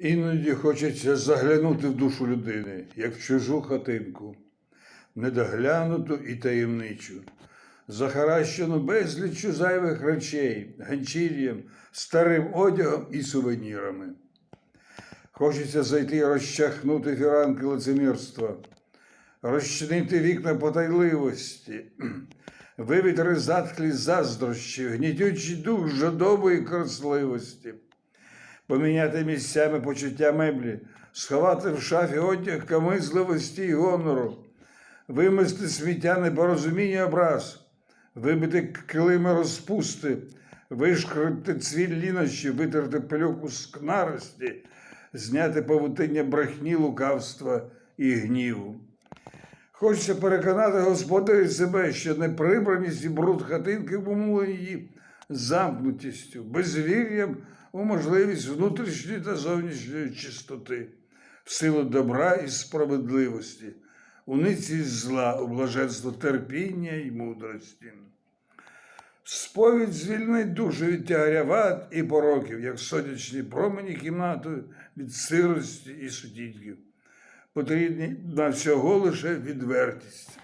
Іноді хочеться заглянути в душу людини, як в чужу хатинку, недоглянуту і таємничу, захаращену безліччю зайвих речей, ганчір'ям, старим одягом і сувенірами. Хочеться зайти і розчахнути фіранки лицемірства, розчинити вікна потайливості, вивітри затхлі заздрощі, гнітючий дух жадобої красливості поміняти місцями почуття меблі, сховати в шафі одяг камизливості й гонору, вимести сміття непорозуміння образ, вибити килими розпусти, вишкрити цвіль лінощі, витерти пилюку скнарості, зняти павутиння брехні, лукавства і гніву. Хочеться переконати господарів себе, що неприбраність і бруд хатинки обумовлені її замкнутістю, безвір'ям у можливість внутрішньої та зовнішньої чистоти, в силу добра і справедливості, у ниці зла, у блаженство терпіння і мудрості. Сповідь звільнить душу від тягаря вад і пороків, як сонячні промені кімнату від сирості і сутінків. Потрібні на всього лише відвертість.